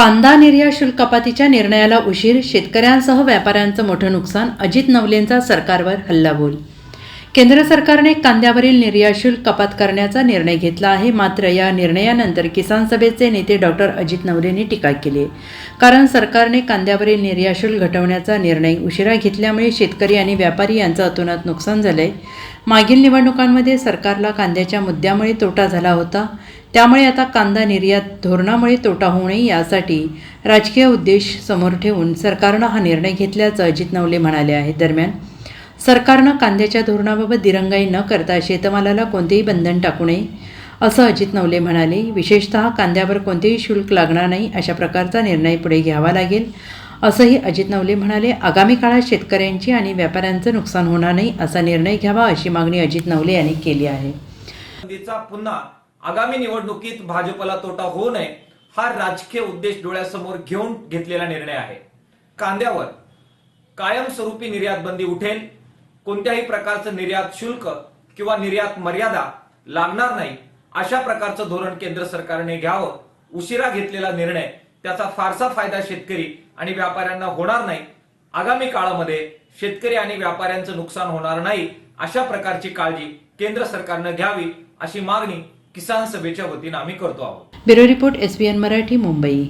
कांदा निर्यात शुल्क कपातीच्या निर्णयाला उशीर शेतकऱ्यांसह व्यापाऱ्यांचं मोठं नुकसान अजित नवलेंचा सरकारवर हल्लाबोल केंद्र सरकारने कांद्यावरील निर्यात शुल्क कपात करण्याचा निर्णय घेतला आहे. मात्र या निर्णयानंतर किसान सभेचे नेते डॉक्टर अजित नवलेंनी टीका केली. कारण सरकारने कांद्यावरील निर्यात शुल्क घटवण्याचा निर्णय उशिरा घेतल्यामुळे शेतकरी आणि व्यापारी यांचं अतोनात नुकसान झालंय. मागील निवडणुकांमध्ये सरकारला कांद्याच्या मुद्द्यामुळे तोटा झाला होता. त्यामुळे आता कांदा निर्यात धोरणामुळे तोटा होऊ नये यासाठी राजकीय उद्देश समोर ठेवून सरकारनं हा निर्णय घेतल्याचं अजित नवले म्हणाले आहेत दरम्यान सरकारनं कांद्याच्या धोरणाबाबत दिरंगाई न करता शेतमालाला कोणतेही बंधन टाकू नये असं अजित नवले म्हणाले. विशेषतः कांद्यावर कोणतेही शुल्क लागणार नाही अशा प्रकारचा निर्णय पुढे घ्यावा लागेल असंही अजित नवले म्हणाले. आगामी काळात शेतकऱ्यांची आणि व्यापाऱ्यांचं नुकसान होणार नाही असा निर्णय घ्यावा अशी मागणी अजित नवले यांनी केली आहे. पुन्हा आगामी निवडणुकीत भाजपला तोटा होऊ नये हा राजकीय उद्देश डोळ्यासमोर घेऊन घेतलेला निर्णय आहे. कांद्यावर कायमस्वरूपी निर्यात बंदी उठेल कोणत्याही प्रकारचं निर्यात शुल्क किंवा निर्यात मर्यादा लागणार नाही अशा प्रकारचं धोरण केंद्र सरकारने घ्यावं उशिरा घेतलेला निर्णय त्याचा फारसा फायदा शेतकरी आणि व्यापाऱ्यांना होणार नाही. आगामी काळामध्ये शेतकरी आणि व्यापाऱ्यांचं नुकसान होणार नाही अशा प्रकारची काळजी केंद्र सरकारनं घ्यावी अशी मागणी किसान सभेच्या वतीनं आम्ही करतो आहोत. Bureau report S Marathi Mumbai.